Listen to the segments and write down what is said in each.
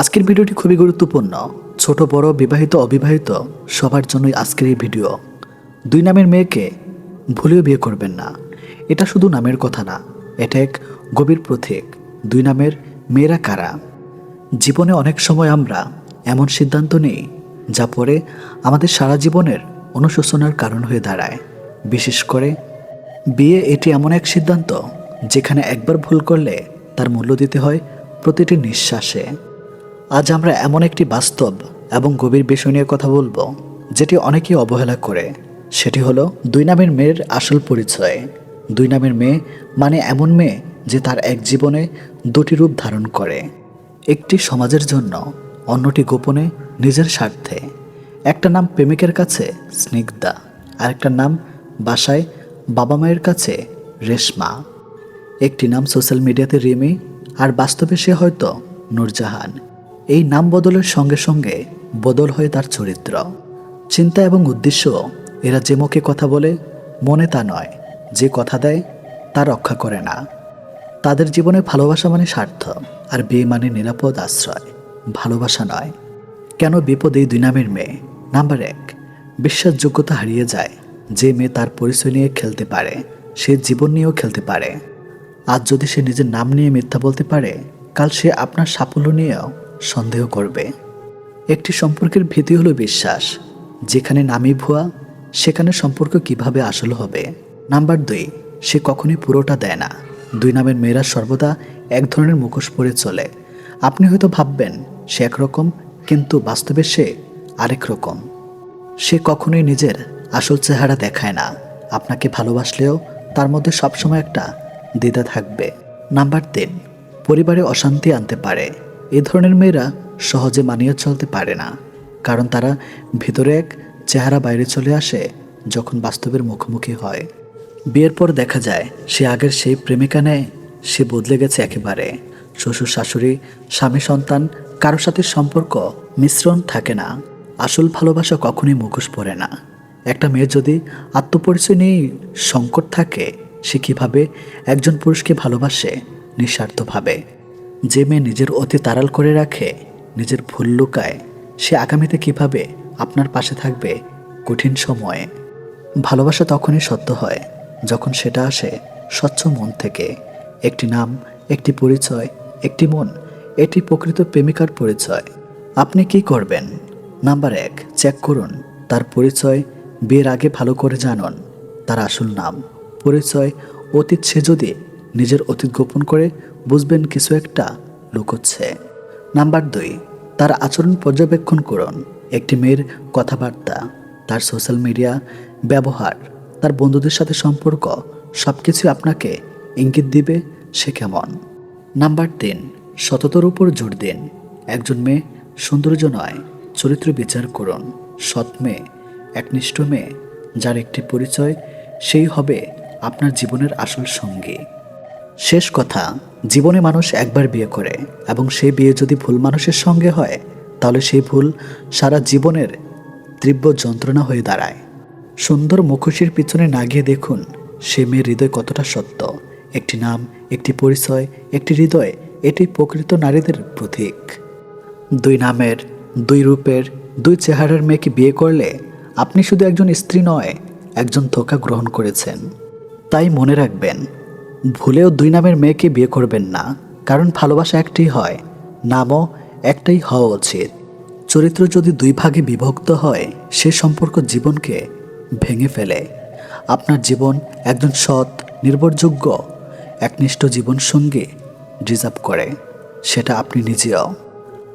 আজকের ভিডিওটি খুবই গুরুত্বপূর্ণ। ছোট, বড়, বিবাহিত, অবিবাহিত, সবার জন্যই আজকের এই ভিডিও। দুই নামের মেয়েকে ভুলেও বিয়ে করবেন না। এটা শুধু নামের কথা না, এটা এক গভীর প্রতীক। দুই নামের মেয়েরা কারা? জীবনে অনেক সময় আমরা এমন সিদ্ধান্ত নিই, যা পরে আমাদের সারা জীবনের অনুশোচনার কারণ হয়ে দাঁড়ায়। বিশেষ করে বিয়ে এটি এমন এক সিদ্ধান্ত, যেখানে একবার ভুল করলে তার মূল্য দিতে হয় প্রতিটি নিঃশ্বাসে। আজ আমরা এমন একটি বাস্তব এবং গভীর বিষয় নিয়ে কথা বলব, যেটি অনেকেই অবহেলা করে। সেটি হলো দুই নামের মেয়ের আসল পরিচয়। দুই নামের মেয়ে মানে এমন মেয়ে যে তার এক জীবনে দুটি রূপ ধারণ করে। একটি সমাজের জন্য, অন্যটি গোপনে নিজের স্বার্থে। একটা নাম প্রেমিকের কাছে স্নিগ্ধা, আরেকটা নাম বাসায় বাবা মায়ের কাছে রেশমা। একটি নাম সোশ্যাল মিডিয়াতে রিমি, আর বাস্তবে সে হয়তো নূরজাহান। এই নাম বদলের সঙ্গে সঙ্গে বদল হয় তার চরিত্র। চিন্তা এবং উদ্দেশ্য এরা যে মুখে কথা বলে, মনে তা নয়, যে কথা দেয়, তা রক্ষা করে না। তাদের জীবনে ভালোবাসা মানে স্বার্থ, আর বিয়ে মানে নিরাপদ আশ্রয়, ভালোবাসা নয়। কেন বিপদ এই দুই নামের মেয়ে? নাম্বার এক, বিশ্বাসযোগ্যতা হারিয়ে যায়, যে মেয়ে তার পরিচয় নিয়ে খেলতে পারে, সে জীবন নিয়েও খেলতে পারে। আজ যদি সে নিজের নাম নিয়ে মিথ্যা বলতে পারে, কাল সে আপনার সাফল্য নিয়েও সন্দেহ করবে। একটি সম্পর্কের ভীতি হলো বিশ্বাস। যেখানে নামই ভুয়া, সেখানে সম্পর্ক কীভাবে আসল হবে? নাম্বার দুই, সে কখনই পুরোটা দেয় না। দুই নামের মেয়েরা সর্বদা এক ধরনের মুখোশ পরে চলে। আপনি হয়তো ভাববেন, সে একরকম, কিন্তু বাস্তবে সে আরেক রকম। সে কখনোই নিজের আসল চেহারা দেখায় না। আপনাকে ভালোবাসলেও তার মধ্যে সবসময় একটা দ্বিধা থাকবে। নাম্বার তিন, পরিবারে অশান্তি আনতে পারে। এ ধরনের মেয়েরা সহজে মানিয়ে চলতে পারে না। কারণ তারা ভিতরে এক চেহারা বাইরে চলে আসে যখন বাস্তবের মুখোমুখি হয়। বিয়ের পর দেখা যায়, সে আগের সেই প্রেমিকা নেয়, সে বদলে গেছে একেবারে। শ্বশুর, শাশুড়ি, স্বামী, সন্তান কারোর সাথে সম্পর্ক, মিশ্রণ থাকে না। আসল ভালোবাসা কখনোই মুখোশ পড়ে না। একটা মেয়ে যদি আত্মপরিচয় নিয়ে সংকট থাকে, সে কীভাবে একজন পুরুষকে ভালোবাসে? নিঃস্বার্থভাবে। যে মেয়ে নিজের অতি তাড়াল করে রাখে, নিজের ভুল লুকায়, সে আগামীতে কীভাবে আপনার পাশে থাকবে কঠিন সময়ে? ভালোবাসা তখনই সত্য হয় যখন সেটা আসে স্বচ্ছ মন থেকে। একটি নাম, একটি পরিচয়, একটি মন, এটি প্রকৃত প্রেমিকার পরিচয়। আপনি কি করবেন? নাম্বার এক, চেক করুন, তার পরিচয় বিয়ের আগে ভালো করে জানুন। তার আসল নাম, পরিচয় অতীত সে যদি নিজের অতীত গোপন করে বুঝবেন কিছু একটা লুকোচ্ছে। নাম্বার দুই, তার আচরণ পর্যবেক্ষণ করুন। একটি মেয়ের কথাবার্তা, তার সোশ্যাল মিডিয়া, ব্যবহার, তার বন্ধুদের সাথে সম্পর্ক সব কিছু আপনাকে ইঙ্গিত দিবে সে কেমন। নাম্বার তিন, সততার উপর জোর দিন। একজন মেয়ে সৌন্দর্য নয়, চরিত্র বিচার করুন। সৎ মেয়ে, একনিষ্ঠ মেয়ে, যার একটি পরিচয়, সেই হবে আপনার জীবনের আসল সঙ্গী। শেষ কথা, জীবনে মানুষ একবার বিয়ে করে এবং সেই বিয়ে যদি ভুল মানুষের সঙ্গে হয়, তাহলে সেই ভুল সারা জীবনের তীব্র যন্ত্রণা হয়ে দাঁড়ায়। সুন্দর মুখোশির পিছনে না গিয়ে দেখুন, সে মেয়ের হৃদয় কতটা সত্য। একটি নাম, একটি পরিচয়, একটি হৃদয়, এটি প্রকৃত নারীদের প্রতীক। দুই নামের, দুই রূপের, দুই চেহারার মেয়েকে বিয়ে করলে আপনি শুধু একজন স্ত্রী নয়, একজন ধোকা গ্রহণ করেছেন। তাই মনে রাখবেন ভুলেও দুই নামের মেয়েকে বিয়ে করবেন না, কারণ ভালোবাসা একটাই হয়, নামও একটাই হওয়া উচিত। চরিত্র যদি দুই ভাগে বিভক্ত হয়, সে সম্পর্ক জীবনকে ভেঙে ফেলে। আপনার জীবন একজন সৎ, নির্ভরযোগ্য, একনিষ্ঠ জীবনসঙ্গী ডিজার্ভ করে, সেটা আপনি নিজেও।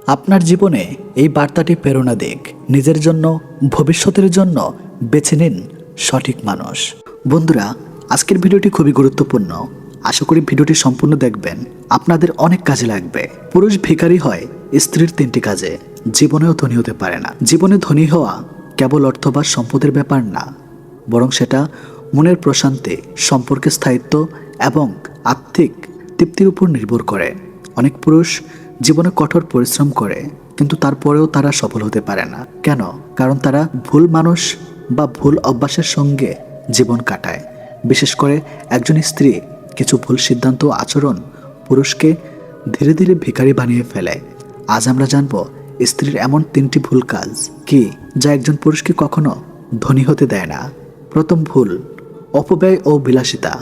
আপনার জীবনে এই বার্তাটি প্রেরণা দিক। নিজের জন্য, ভবিষ্যতের জন্য বেছে নিন সঠিক মানুষ। বন্ধুরা আজকের ভিডিওটি খুবই গুরুত্বপূর্ণ। আশা করি ভিডিওটি সম্পূর্ণ দেখবেন। আপনাদের অনেক কাজে লাগবে। পুরুষ ভিখারি হয়, স্ত্রীর তিনটি কাজে। জীবনেও ধনী হতে পারে না। জীবনে ধনী হওয়া কেবল অর্থ বা সম্পদের ব্যাপার না। বরং সেটা মনের প্রশান্তি, সম্পর্কে স্থায়িত্ব এবং আর্থিক তৃপ্তির উপর নির্ভর করে। অনেক পুরুষ জীবনে কঠোর পরিশ্রম করে, কিন্তু তারপরেও তারা সফল হতে পারে না। কেন? কারণ তারা ভুল মানুষ বা ভুল অভ্যাসের সঙ্গে জীবন কাটায়। বিশেষ করে একজন স্ত্রী কিছু ভুল সিদ্ধান্ত আচরণ পুরুষকে ধীরে ধীরে ভিখারি বানিয়ে ফেলে। আজ আমরা জানব স্ত্রীর এমন তিনটি ভুল কাজ কি যা একজন পুরুষকে কখনো ধনী হতে দেয় না। প্রথম ভুল, অপব্যয় ও বিলাসিতা।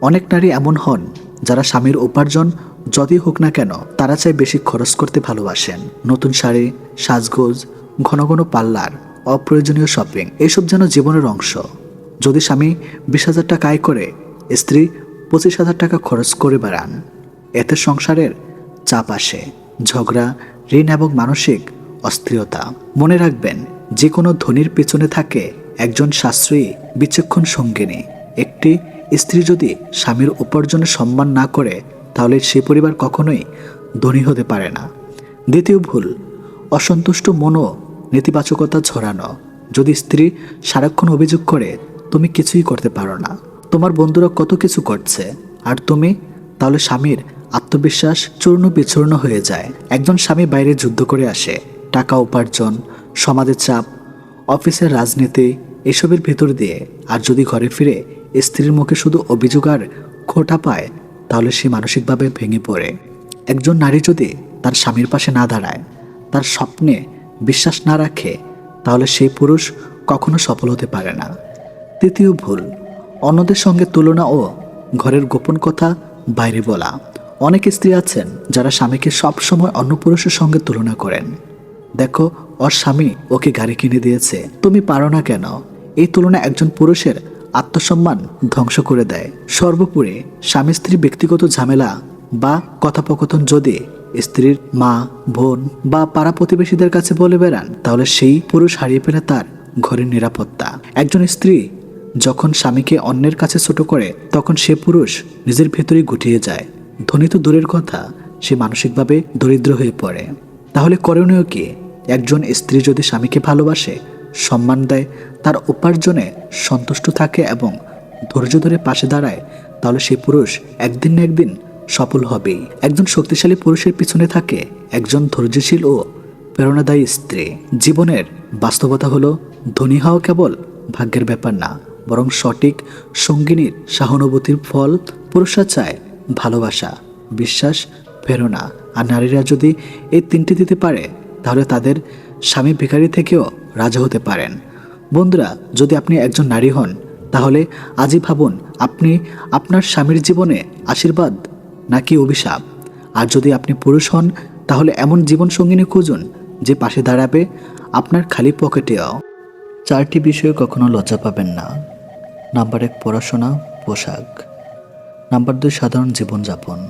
অনেক নারী এমন হন যারা স্বামীর উপার্জন যতই হোক না কেন তারা চাই বেশি খরচ করতে ভালোবাসেন। নতুন শাড়ি, সাজগোজ, ঘন ঘন পার্লার, অপ্রয়োজনীয় শপিং, এসব যেন জীবনের অংশ। যদি স্বামী বিশ হাজার টাকা আয় করে, স্ত্রী পঁচিশ হাজার টাকা খরচ করে বেড়ান। এতে সংসারের চাপ আসে। ঝগড়া, ঋণ এবং মানসিক অস্থিরতা। মনে রাখবেন যে কোনো ধনির পেছনে থাকে একজন সাশ্রয়ী, বিচক্ষণ সঙ্গিনী। একটি স্ত্রী যদি স্বামীর উপার্জনে সম্মান না করে, তাহলে সে পরিবার কখনোই ধনী হতে পারে না। দ্বিতীয় ভুল, অসন্তুষ্ট মনো নেতিবাচকতা ছড়ানো। যদি স্ত্রী সারাক্ষণ অভিযোগ করে তুমি কিছুই করতে পারো না। তোমার বন্ধুরা কত কিছু করছে। আর তুমি? তাহলে স্বামীর আত্মবিশ্বাস চূর্ণ বিচূর্ণ হয়ে যায়। একজন স্বামী বাইরে যুদ্ধ করে আসে। টাকা উপার্জন, সমাজের চাপ, অফিসের রাজনীতি, এসবের ভেতর দিয়ে। আর যদি ঘরে ফিরে স্ত্রীর মুখে শুধু অভিযোগ আর খোটা পায়, তাহলে সে মানসিকভাবে ভেঙে পড়ে। একজন নারী যদি তার স্বামীর পাশে না দাঁড়ায়, তার স্বপ্নে বিশ্বাস না রাখে, তাহলে সেই পুরুষ কখনো সফল হতে পারে না। তৃতীয় ভুল, অন্যদের সঙ্গে তুলনা ও ঘরের গোপন কথা বাইরে বলা। অনেক স্ত্রী আছেন যারা স্বামীকে সবসময় অন্য পুরুষের সঙ্গে তুলনা করেন। দেখো, ওর স্বামী ওকে গাড়ি কিনে দিয়েছে। তুমি পারো না কেন? এই তুলনা একজন পুরুষের আত্মসম্মান ধ্বংস করে দেয়। সর্বোপরি, স্বামী স্ত্রী ব্যক্তিগত ঝামেলা বা কথোপকথন যদি স্ত্রীর মা, বোন বা পাড়া প্রতিবেশীদের কাছে বলে বেড়ান, তাহলে সেই পুরুষ হারিয়ে ফেলে তার ঘরের নিরাপত্তা। একজন স্ত্রী যখন স্বামীকে অন্যের কাছে ছোট করে, তখন সে পুরুষ নিজের ভেতরেই গুটিয়ে যায়। ধনী তো দূরের কথা, সে মানসিকভাবে দরিদ্র হয়ে পড়ে। তাহলে করণীয় কি? একজন স্ত্রী যদি স্বামীকে ভালোবাসে, সম্মান দেয়, তার উপার্জনে সন্তুষ্ট থাকে এবং ধৈর্য ধরে পাশে দাঁড়ায়, তাহলে সেই পুরুষ একদিন না একদিন সফল হবেই। একজন শক্তিশালী পুরুষের পিছনে থাকে একজন ধৈর্যশীল ও প্রেরণাদায়ী স্ত্রী। জীবনের বাস্তবতা হলো, ধনী হওয়া কেবল ভাগ্যের ব্যাপার না বরং সঠিক সঙ্গিনীর সহানুভূতির ফল পুরুষরা চায় ভালোবাসা, বিশ্বাস, প্রেরণা। আর নারীরা যদি এই তিনটি দিতে পারে, তাহলে তাদের স্বামী ভিখারি থেকেও রাজা হতে পারেন। বন্ধুরা, যদি আপনি একজন নারী হন, তাহলে আজই ভাবুন, আপনি আপনার স্বামীর জীবনে আশীর্বাদ নাকি অভিশাপ? আর যদি আপনি পুরুষ হন, তাহলে এমন জীবন সঙ্গিনী খুঁজুন, যে পাশে দাঁড়াবে আপনার খালি পকেটেও। চারটি বিষয়ে কখনো লজ্জা পাবেন না। নাম্বার এক পড়াশোনা, পোশাক। নাম্বার দুই সাধারণ জীবনযাপন।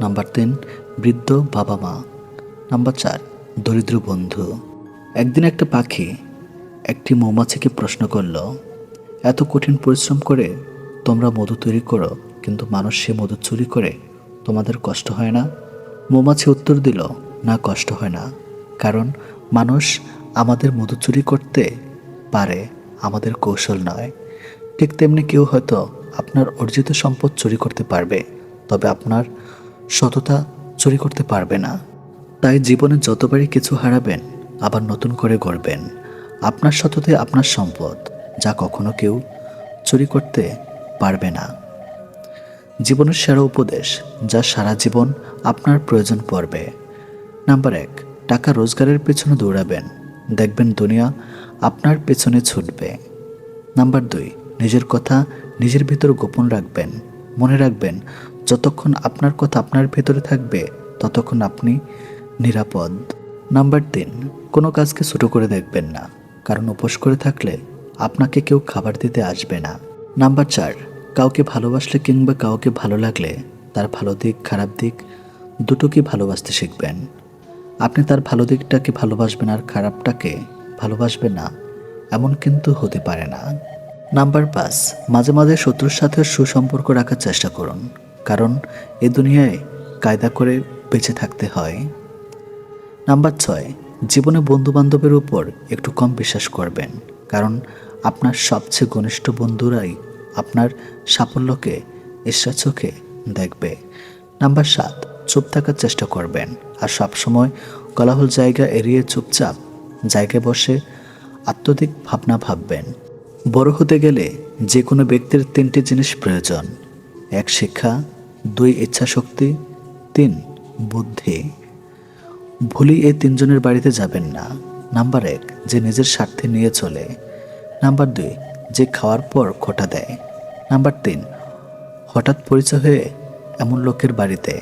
নাম্বার তিন বৃদ্ধ বাবা মা। নাম্বার চার দরিদ্র বন্ধু। একদিন একটা পাখি একটি মৌমাছিকে প্রশ্ন করল, এত কঠিন পরিশ্রম করে তোমরা মধু তৈরি করো, কিন্তু মানুষ সে মধু চুরি করে তোমাদের কষ্ট হয় না? মৌমাছি উত্তর দিল, না, কষ্ট হয় না। কারণ মানুষ আমাদের মধু চুরি করতে পারে, আমাদের কৌশল নয়। ঠিক তেমনি কেউ হয়তো আপনার অর্জিত সম্পদ চুরি করতে পারবে, তবে আপনার সততা চুরি করতে পারবে না। তাই জীবনে যতবারই কিছু হারাবেন, আবার নতুন করে গড়বেন। আপনার সততাই আপনার সম্পদ, যা কখনো কেউ চুরি করতে পারবে না। জীবনের সেরা উপদেশ, যা সারা জীবন আপনার প্রয়োজন পড়বে। নাম্বার এক, টাকা রোজগারের পেছনে দৌড়াবেন। দেখবেন দুনিয়া আপনার পেছনে ছুটবে। নাম্বার দুই নিজের কথা নিজের ভিতর গোপন রাখবেন, মনে রাখবেন, যতক্ষণ আপনার কথা আপনার ভেতরে থাকবে, ততক্ষণ আপনি নিরাপদ। নাম্বার তিন, কোনো কাজকে ছোটো করে দেখবেন না, কারণ উপোস করে থাকলে আপনাকে কেউ খাবার দিতে আসবে না। নাম্বার চার, কাউকে ভালোবাসলে কিংবা কাউকে ভালো লাগলে তার ভালো দিক, খারাপ দিক দুটোকে ভালোবাসতে শিখবেন। আপনি তার ভালো দিকটাকে ভালোবাসবেন আর খারাপটাকে ভালোবাসবেন না, এমন কিন্তু হতে পারে না। নাম্বার পাঁচ, মাঝে মাঝে শত্রুর সাথে সুসম্পর্ক রাখার চেষ্টা করুন, কারণ এ দুনিয়ায় কায়দা করে বেঁচে থাকতে হয়। নাম্বার ছয়, জীবনে বন্ধু বান্ধবের উপর একটু কম বিশ্বাস করবেন, কারণ আপনার সবচেয়ে ঘনিষ্ঠ বন্ধুরাই আপনার সাফল্যকে ঈর্ষা চোখে দেখবে। নাম্বার সাত, চুপ থাকার চেষ্টা করবেন, আর সবসময় কলাহল জায়গা এড়িয়ে চুপচাপ জায়গায় বসে আত্মধিক ভাবনা ভাববেন। বড় হতে গেলে যে কোনো ব্যক্তির তিনটি জিনিস প্রয়োজন। এক, শিক্ষা। দুই, ইচ্ছাশক্তি। তিন, বুদ্ধি। ভুলই এই তিনজনের বাড়িতে যাবেন না। নাম্বার এক, যে নিজের স্বার্থে নিয়ে চলে। নাম্বার দুই, যে খাওয়ার পর খোটা দেয়। নাম্বার তিন, হঠাৎ পরিচয় হয়ে এমন লোকের বাড়িতে।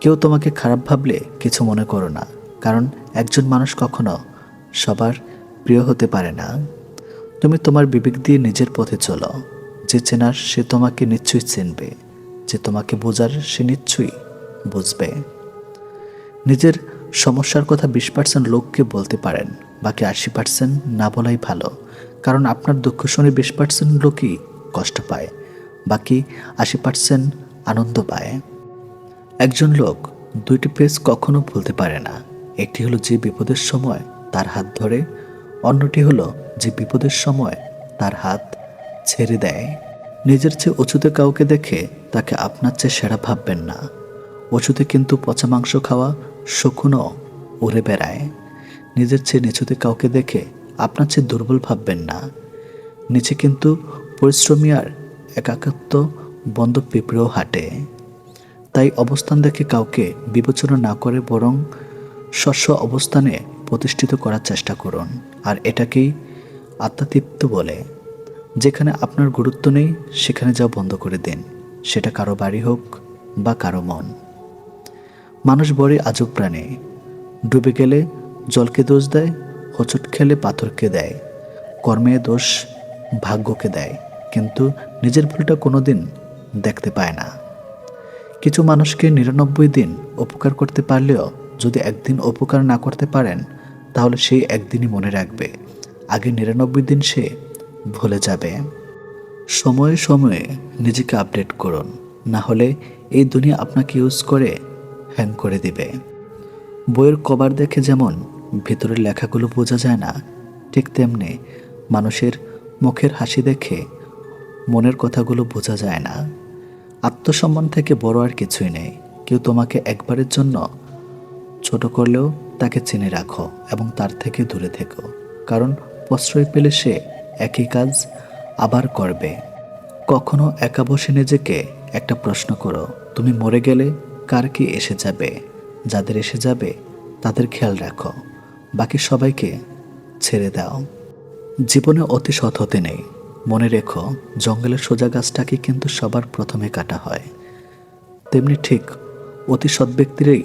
কেউ তোমাকে খারাপ ভাবলে কিছু মনে করো না, কারণ একজন মানুষ কখনো সবার প্রিয় হতে পারে না। তুমি তোমার বিবেক দিয়ে নিজের পথে চলো। যে চেনার সে তোমাকে নিশ্চয়ই চিনবে। যে তোমাকে বোঝার সে নিশ্চয়ই বুঝবে। নিজের সমস্যার কথা বিশ পার্সেন্ট লোককে বলতে পারেন, বাকি আশি পার্সেন্ট না বলাই ভালো। কারণ আপনার দুঃখ শুনে বিশ পার্সেন্ট লোকই কষ্ট পায়, বাকি আশি পার্সেন্ট আনন্দ পায়। একজন লোক দুইটি পেজ কখনো ভুলতে পারে না। একটি হলো যে বিপদের সময় তার হাত ধরে অন্যটি হলো যে বিপদের সময় তার হাত ছেড়ে দেয়। নিজের চেয়ে উঁচুতে কাউকে দেখে তাকে আপনার চেয়ে সেরা ভাববেন না। উঁচুতে কিন্তু পচা মাংস খাওয়া শকুনও উড়ে বেড়ায়। নিজের চেয়ে নিচুতে কাউকে দেখে আপনার চেয়ে দুর্বল ভাববেন না। নিচে কিন্তু পরিশ্রমী আর একাকত্ব বন্ধ পিঁপড়েও হাঁটে। তাই অবস্থান দেখে কাউকে বিবেচনা না করে বরং শস্য অবস্থানে প্রতিষ্ঠিত করার চেষ্টা করুন। আর এটাকেই আত্মাতৃপ্ত বলে। যেখানে আপনার গুরুত্ব নেই, সেখানে যাওয়া বন্ধ করে দিন, সেটা কারও বাড়ি হোক বা কারও মন। মানুষ বড়ই আজব প্রাণী। ডুবে গেলে জলকে দোষ দেয়, হোঁচট খেলে পাথরকে দেয়, কর্মে দোষ ভাগ্যকে দেয়, কিন্তু নিজের ভুলটা কোনোদিন দেখতে পায় না। কিছু মানুষকে নিরানব্বই দিন উপকার করতে পারলেও যদি একদিন উপকার না করতে পারেন তাহলে সে একদিনই মনে রাখবে। আগে নিরানব্বই দিন সে ভুলে যাবে। সময়ে সময়ে নিজেকে আপডেট করুন। না হলে এই দুনিয়া আপনাকে ইউজ করে হ্যাং করে দিবে। বইয়ের কভার দেখে যেমন ভিতরের লেখাগুলো বোঝা যায় না, ঠিক তেমনি মানুষের মুখের হাসি দেখে মনের কথাগুলো বোঝা যায় না। আত্মসম্মান থেকে বড় আর কিছুই নেই। কেউ তোমাকে একবারের জন্য ছোট করলেও তাকে চিনে রাখো এবং তার থেকে দূরে থেকো, কারণ প্রশ্রয় পেলে সে একই কাজ আবার করবে। কখনো একা বসে নিজেকে একটা প্রশ্ন করো, তুমি মরে গেলে কার কি এসে যাবে? যাদের এসে যাবে, তাদের খেয়াল রাখো, বাকি সবাইকে ছেড়ে দাও। জীবনে অতি সৎ হতে নেই। মনে রেখো, জঙ্গলের সোজা গাছটাকে কিন্তু সবার প্রথমে কাটা হয়। তেমনি ঠিক অতি সৎ ব্যক্তিরই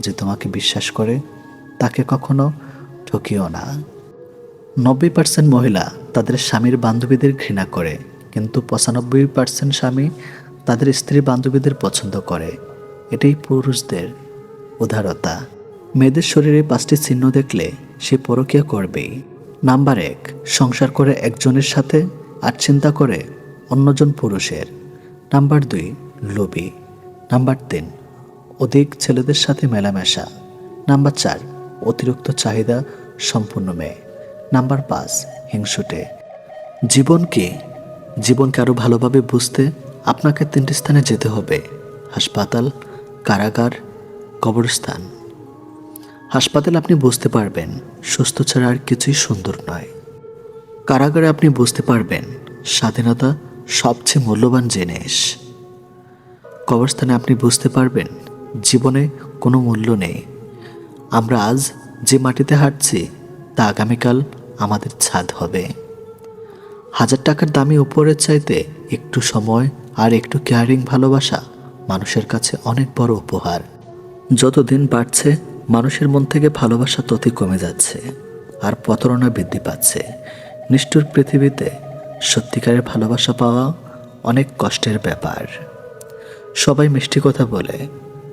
যে তোমাকে বিশ্বাস করে, তাকে কখনো ঠকিও না। নব্বই পার্সেন্ট মহিলা তাদের স্বামীর বান্ধবীদের ঘৃণা করে, কিন্তু পঁচানব্বই পার্সেন্ট স্বামী তাদের স্ত্রী বান্ধবীদের পছন্দ করে। এটাই পুরুষদের উদারতা। মেয়েদের শরীরে পাঁচটি চিহ্ন দেখলে সে পরকীয়া করবেই। নাম্বার এক, সংসার করে একজনের সাথে আর চিন্তা করে অন্যজন পুরুষের। নাম্বার দুই, লোভী। নাম্বার তিন অধিক ছেলেদের সাথে মেলামেশা। নাম্বার চার, অতিরিক্ত চাহিদা সম্পূর্ণ মেয়ে। নাম্বার পাঁচ, হিংসুটে। জীবনকে জীবনকে আরও ভালোভাবে বুঝতে আপনাকে তিনটি স্থানে যেতে হবে। হাসপাতাল, কারাগার, কবরস্থান। হাসপাতালে আপনি বুঝতে পারবেন, সুস্থ ছাড়া আর কিছুই সুন্দর নয়। কারাগারে আপনি বুঝতে পারবেন, স্বাধীনতা সবচেয়ে মূল্যবান জিনিস। কবরস্থানে আপনি বুঝতে পারবেন জীবনে কোনো মূল্য নেই। আমরা আজ যে মাটিতে হাঁটছি, তা আগামীকাল আমাদের ছাদ হবে। হাজার টাকার দামি উপরের চাইতে একটু সময় আর একটু কেয়ারিং ভালোবাসা মানুষের কাছে অনেক বড় উপহার। যত দিন বাড়ছে, মানুষের মন থেকে ভালোবাসা ততই কমে যাচ্ছে আর প্রতারণা বৃদ্ধি পাচ্ছে। নিষ্ঠুর পৃথিবীতে সত্যিকারের ভালোবাসা পাওয়া অনেক কষ্টের ব্যাপার। সবাই মিষ্টি কথা বলে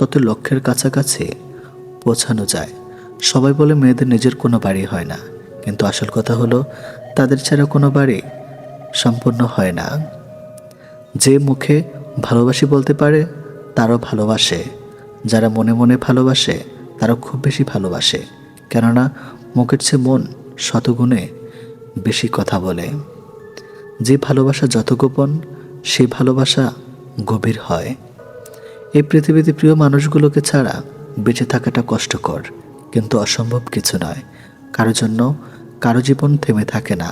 তত লক্ষ্যের কাছাকাছি পৌঁছানো যায়। সবাই বলে মেয়েদের নিজের কোনো বাড়ি হয় না। কিন্তু আসল কথা হলো, তাদের ছাড়া কোনো বাড়ি সম্পূর্ণ হয় না। যে মুখে ভালোবাসি বলতে পারে, তারও ভালোবাসে। যারা মনে মনে ভালোবাসে তারা খুব বেশি ভালোবাসে। কেননা, মুখের চেয়ে মন শতগুণে বেশি কথা বলে। যে ভালোবাসা যত গোপন সেই ভালোবাসা গভীর হয়। এই পৃথিবীতে প্রিয় মানুষগুলোকে ছাড়া বেঁচে থাকাটা কষ্টকর, কিন্তু অসম্ভব কিছু নয়। কারও জন্য কারও জীবন থেমে থাকে না।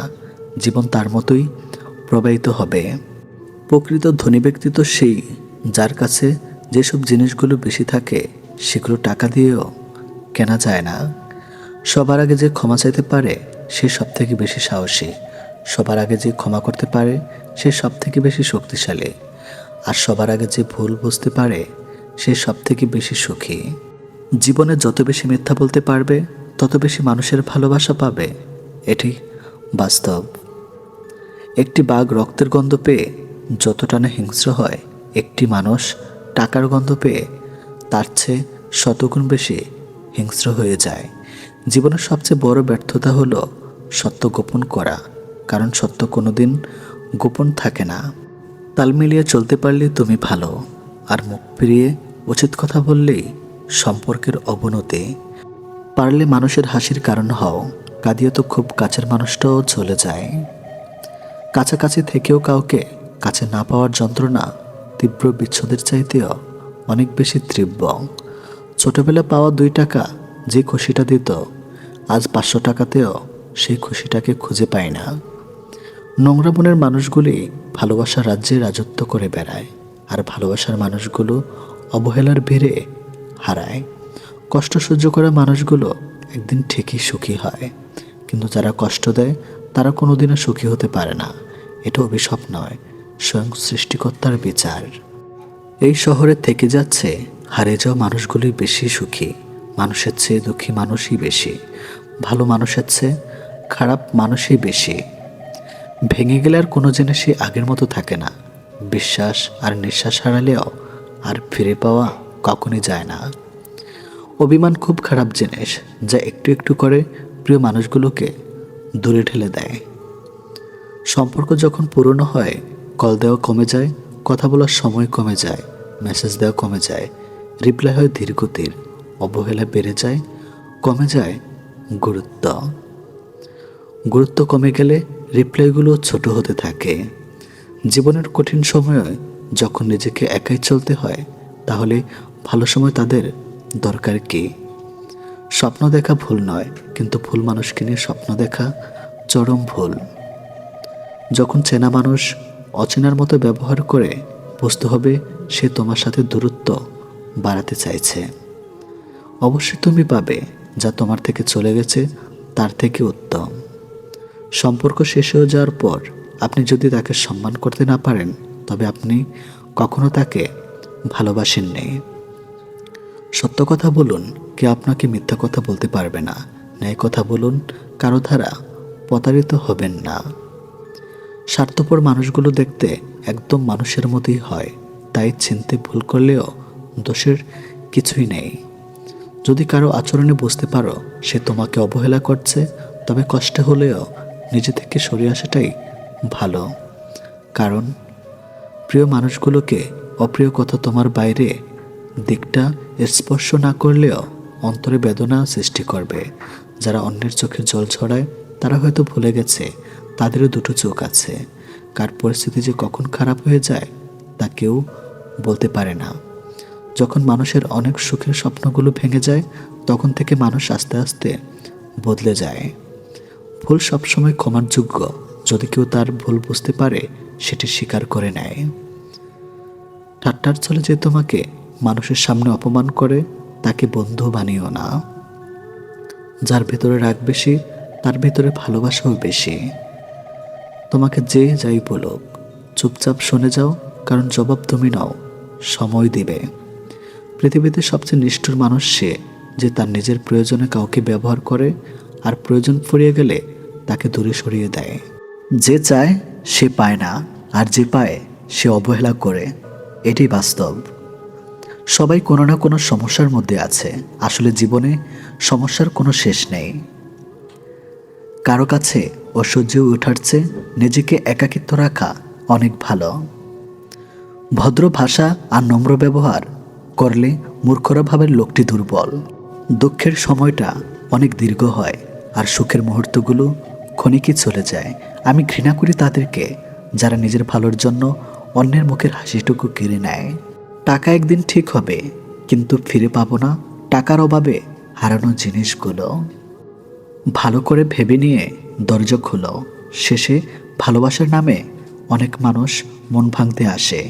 জীবন তার মতোই প্রবাহিত হবে। প্রকৃত ধনী ব্যক্তি তো সেই যার কাছে যেসব জিনিসগুলো বেশি থাকে, সেগুলো টাকা দিয়েও কেনা যায় না। সবার আগে যে ক্ষমা চাইতে পারে, সে সব থেকে বেশি সাহসী। সবার আগে যে ক্ষমা করতে পারে, সে সব থেকে বেশি শক্তিশালী। আর সবার আগে যে ভুল বুঝতে পারে, সে সব থেকে বেশি সুখী। জীবনে যত বেশি মিথ্যা বলতে পারবে, তত বেশি মানুষের ভালোবাসা পাবে। এটি বাস্তব। একটি বাঘ রক্তের গন্ধ পেয়ে যতটা না হিংস্র হয়, একটি মানুষ টাকার গন্ধ পেয়ে তার চেয়ে শতগুণ বেশি হিংস্র হয়ে যায়। জীবনের সবচেয়ে বড় ব্যর্থতা হলো সত্য গোপন করা, কারণ সত্য কোনোদিন গোপন থাকে না। তাল মিলিয়ে চলতে পারলে তুমি ভালো। আর মুখ ফিরিয়ে উচিত কথা বললেই সম্পর্কের অবনতি। পারলে মানুষের হাসির কারণ হও, কাঁদিয়ে তো খুব কাছের মানুষটাও চলে যায়। কাছাকাছি থেকেও কাউকে কাছে না পাওয়ার যন্ত্রণা তীব্র বিচ্ছেদের চাইতেও অনেক বেশি তীব্র। ছোটবেলা পাওয়া দুই টাকা যে খুশিটা দিত, আজ পাঁচশো টাকাতেও সেই খুশিটাকে খুঁজে পায় না। নোংরা মনের মানুষগুলি ভালোবাসার রাজ্যে রাজত্ব করে বেড়ায়, আর ভালোবাসার মানুষগুলো অবহেলার ভিড়ে হারায়। কষ্ট সহ্য করা মানুষগুলো একদিন ঠিকই সুখী হয়, কিন্তু যারা কষ্ট দেয়, তারা কোনোদিনও সুখী হতে পারে না। এটা অভিশাপ নয়, স্বয়ং সৃষ্টিকর্তার বিচার। এই শহরে থেকে যাচ্ছে, হারিয়ে যাওয়া মানুষগুলি বেশি সুখী, মানুষের চেয়ে দুঃখী মানুষই বেশি, ভালো মানুষের চেয়ে খারাপ মানুষই বেশি। ভেঙে গেলে আর কোনো জিনিসই আগের মতো থাকে না। বিশ্বাস আর নিঃশ্বাস হারালেও আর ফিরে পাওয়া কখনই যায় না। অভিমান খুব খারাপ জিনিস যা একটু একটু করে প্রিয় মানুষগুলোকে দূরে ঠেলে দেয়। সম্পর্ক যখন পুরনো হয়, কল দেওয়া কমে যায়, কথা বলার সময় কমে যায় মেসেজ দেওয়া কমে যায় রিপ্লাই হয় ধীরগতির, অবহেলা বেড়ে যায়, কমে যায় গুরুত্ব। গুরুত্ব কমে গেলে রিপ্লাইগুলো ছোট হতে থাকে। জীবনের কঠিন সময়ে যখন নিজেকে একাই চলতে হয়, তাহলে ভালো সময় তাদের দরকার কি? স্বপ্ন দেখা ভুল নয়, কিন্তু ভুল মানুষকে নিয়ে স্বপ্ন দেখা চরম ভুল। যখন চেনা মানুষ অচেনার মতো ব্যবহার করে, বুঝতে হবে সে তোমার সাথে দূরত্ব বাড়াতে চাইছে। অবশ্যই তুমি পাবে যা তোমার থেকে চলে গেছে, তার থেকে উত্তম। সম্পর্ক শেষ হয়ে যাওয়ার পর আপনি যদি তাকে সম্মান করতে না পারেন, তবে আপনি কখনো তাকে ভালোবাসেননি সত্য কথা বলুন কে আপনাকে মিথ্যা কথা বলতে পারবে না। ন্যায় কথা বলুন, কারও দ্বারা প্রতারিত হবেন না। স্বার্থপর মানুষগুলো দেখতে একদম মানুষের মতোই হয়। তাই চিনতে ভুল করলেও দোষের কিছুই নেই। যদি কারও আচরণে বুঝতে পারো, সে তোমাকে অবহেলা করছে, তবে কষ্ট হলেও নিজে থেকে সরে আসাটাই ভালো। কারণ প্রিয় মানুষগুলোকে অপ্রিয় কথা তোমার বাইরে দিকটা স্পর্শ না করলেও অন্তরে বেদনা সৃষ্টি করবে। যারা অন্যের চোখে জল ছড়ায়, তারা হয়তো ভুলে গেছে, তাদেরও দুটো চোখ আছে। কার পরিস্থিতি যে কখন খারাপ হয়ে যায়, তা কেউ বলতে পারে না। যখন মানুষের অনেক সুখের স্বপ্নগুলো ভেঙে যায়, তখন থেকে মানুষ আস্তে আস্তে বদলে যায়। ভুল সবসময় ক্ষমার যোগ্য যদি কেউ তার ভুল বুঝতে পারে, সেটি স্বীকার করে নেয়। ঠাট্টার চলে যে তোমাকে মানুষের সামনে অপমান করে, তাকে বন্ধু বানিও না। যার ভেতরে রাগ বেশি, তার ভেতরে ভালোবাসাও বেশি। তোমাকে যে যাই বলুক, চুপচাপ শুনে যাও, কারণ জবাব তুমি নাও, সময় দিবে। পৃথিবীতে সবচেয়ে নিষ্ঠুর মানুষ সে, যে তার নিজের প্রয়োজনে কাউকে ব্যবহার করে আর প্রয়োজন ফুরিয়ে গেলে তাকে দূরে সরিয়ে দেয়। যে চায়, সে পায় না, আর যে পায়, সে অবহেলা করে। এটাই বাস্তব। সবাই কোনো না কোনো সমস্যার মধ্যে আছে। আসলে জীবনে সমস্যার কোনো শেষ নেই। কারও কাছে অসহ্য ওঠার চেয়ে নিজেকে একাকিত্ব রাখা অনেক ভালো। ভদ্র ভাষা আর নম্র ব্যবহার করলে মূর্খরা ভাবের লোকটি দুর্বল। দুঃখের সময়টা অনেক দীর্ঘ হয়। আর সুখের মুহূর্তগুলো ক্ষণিকই চলে যায়। আমি ঘৃণা করি তাদেরকে, যারা নিজের ভালোর জন্য অন্যের মুখের হাসিটুকু কেড়ে নেয়। টাকা একদিন ঠিক হবে, কিন্তু ফিরে পাবো না টাকার অভাবে হারানো জিনিসগুলো। ভালো করে ভেবে নিয়ে দরজা খুলো। শেষে ভালোবাসার নামে অনেক মানুষ মন ভাঙতে আসে।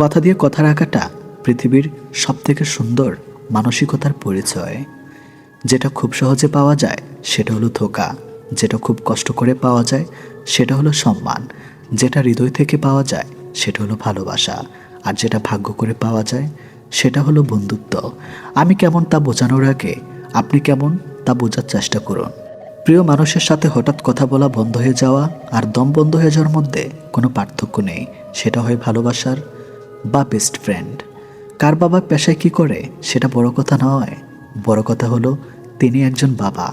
কথা দিয়ে কথা রাখাটা পৃথিবীর সবথেকে সুন্দর মানসিকতার পরিচয়। যেটা খুব সহজে পাওয়া যায় সেটা হলো ধোকা। যেটা খুব কষ্ট করে পাওয়া যায়, সেটা হলো সম্মান। যেটা হৃদয় থেকে পাওয়া যায়, সেটা হলো ভালোবাসা। আর যেটা ভাগ্য করে পাওয়া যায়, সেটা হলো বন্ধুত্ব। আমি কেমন তা বোঝানোর আগে আপনি কেমন তা বোঝার চেষ্টা করুন। প্রিয় মানুষের সাথে হঠাৎ কথা বলা বন্ধ হয়ে যাওয়া আর দম বন্ধ হয়ে যাওয়ার মধ্যে কোনো পার্থক্য নেই। সেটা হয় ভালোবাসার বা বেস্ট ফ্রেন্ড কার বাবা পেশায় কি করে, সেটা বড় কথা নয়। বড় কথা হলো, তিনি একজন বাবা।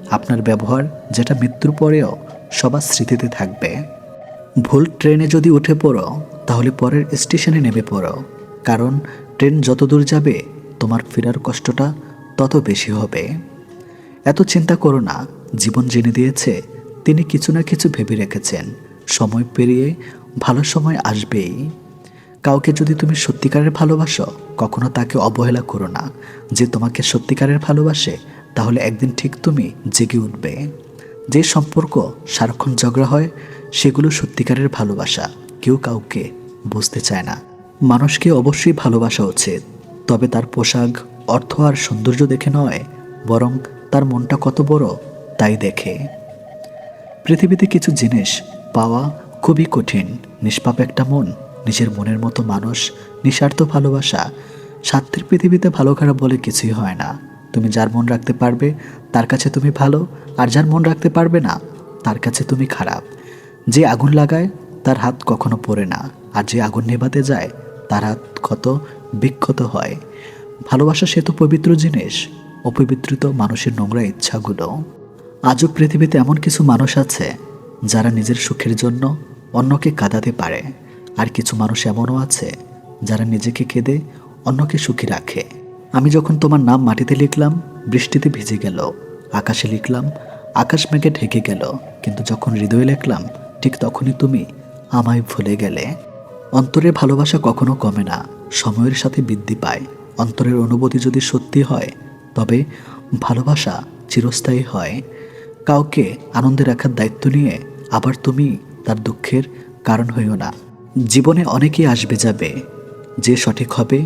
আপনার ব্যবহার যেটা মৃত্যুর পরেও সবার স্মৃতিতে থাকবে। ভুল ট্রেনে যদি উঠে পড়ো, তাহলে পরের স্টেশনে নেমে পড়ো। কারণ ট্রেন যত দূর যাবে, তোমার ফেরার কষ্টটা তত বেশি হবে। এত চিন্তা করো না, জীবন জেনে দিয়েছে, তিনি কিছু না কিছু ভেবে রেখেছেন। সময় পেরিয়ে ভালো সময় আসবেই। কাউকে যদি তুমি সত্যিকারের ভালোবাসো, কখনো তাকে অবহেলা করো না। যে তোমাকে সত্যিকারের ভালোবাসে তাহলে একদিন ঠিক তুমি জেগে উঠবে। যে সম্পর্ক সারাক্ষণ ঝগড়া হয়, সেগুলো সত্যিকারের ভালোবাসা। কেউ কাউকে বুঝতে চায় না। মানুষকে অবশ্যই ভালোবাসা উচিত। তবে তার পোশাক, অর্থ আর সৌন্দর্য দেখে নয়, বরং তার মনটা কত বড় তাই দেখে। পৃথিবীতে কিছু জিনিস পাওয়া খুবই কঠিন। নিষ্পাপ একটা মন, নিজের মনের মতো মানুষ, নিঃস্বার্থ ভালোবাসা। স্বার্থের পৃথিবীতে ভালো খারাপ বলে কিছুই হয় না। তুমি যার মন রাখতে পারবে, তার কাছে তুমি ভালো, আর যার মন রাখতে পারবে না, তার কাছে তুমি খারাপ। যে আগুন লাগায়, তার হাত কখনো পড়ে না, আর যে আগুন নেভাতে যায়, তার হাত ক্ষত বিক্ষত হয়। ভালোবাসা সে তো পবিত্র জিনিস, অপবিত্রিত মানুষের নোংরা ইচ্ছাগুলো। আজও পৃথিবীতে এমন কিছু মানুষ আছে, যারা নিজের সুখের জন্য অন্যকে কাঁদাতে পারে, আর কিছু মানুষ এমনও আছে, যারা নিজেকে কেঁদে অন্যকে সুখী রাখে। আমি যখন তোমার নাম মাটিতে লিখলাম, বৃষ্টিতে ভিজে গেল। আকাশে লিখলাম, আকাশ মেঘে ঢেকে গেল। কিন্তু যখন হৃদয়ে লিখলাম, ঠিক তখনই তুমি আমায় ভুলে গেলে। অন্তরের ভালোবাসা কখনো কমে না, সময়ের সাথে বৃদ্ধি পায়। অন্তরের অনুভূতি যদি সত্যি হয়, তবে ভালোবাসা চিরস্থায়ী হয়। কাউকে আনন্দে রাখার দায়িত্ব নিয়ে আবার তুমি তার দুঃখের কারণ হইও না। জীবনে অনেকেই আসবে যাবে, যে সঠিক হবে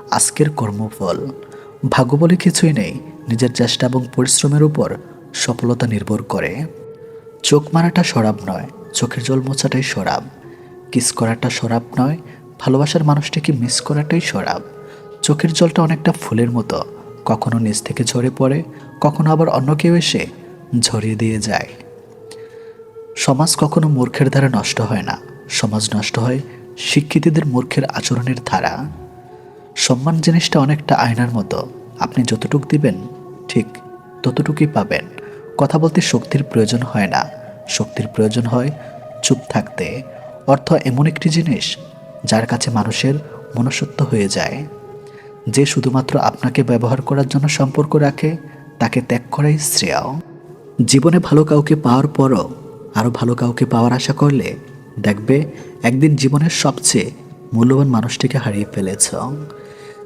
আজকের কর্মফল। ভাগ্য বলে কিছুই নেই, নিজের চেষ্টা এবং পরিশ্রমের উপর সফলতা নির্ভর করে। চোখ মারাটা সরাব নয়, চোখের জল মোছাটাই সরাব। কিস করাটা সরাব নয়, ভালোবাসার মানুষটাকে মিস করাটাই সরাব। চোখের জলটা অনেকটা ফুলের মতো, কখনো নিচ থেকে ঝরে পড়ে, কখনো আবার অন্য কেউ এসে ঝরিয়ে দিয়ে যায়। সমাজ কখনো মূর্খের দ্বারা নষ্ট হয় না, সমাজ নষ্ট হয় শিক্ষিতদের মূর্খের আচরণের ধারা সম্মান জিনিসটা অনেকটা আয়নার মতো। আপনি যতটুক দিবেন, ঠিক ততটুকুই পাবেন। কথা বলতে শক্তির প্রয়োজন হয় না। শক্তির প্রয়োজন হয় চুপ থাকতে। অর্থ এমন একটি জিনিস যার কাছে মানুষের মনুষ্যত্ব হয়ে যায়। যে শুধুমাত্র আপনাকে ব্যবহার করার জন্য সম্পর্ক রাখে, তাকে ত্যাগ করাই শ্রেয়। জীবনে ভালো কাউকে পাওয়ার পরও আরও ভালো কাউকে পাওয়ার আশা করলে দেখবে একদিন জীবনের সবচেয়ে মূল্যবান মানুষটিকে হারিয়ে ফেলেছ।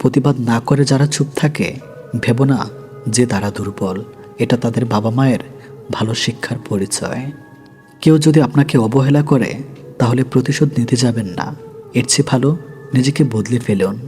প্রতিবাদ না করে যারা চুপ থাকে, ভেবো না যে তারা দুর্বল। এটা তাদের বাবা মায়ের ভালো শিক্ষার পরিচয়। কেউ যদি আপনাকে অবহেলা করে, তাহলে প্রতিশোধ নিতে যাবেন না। এর চেয়ে ভালো নিজেকে বদলে ফেলুন।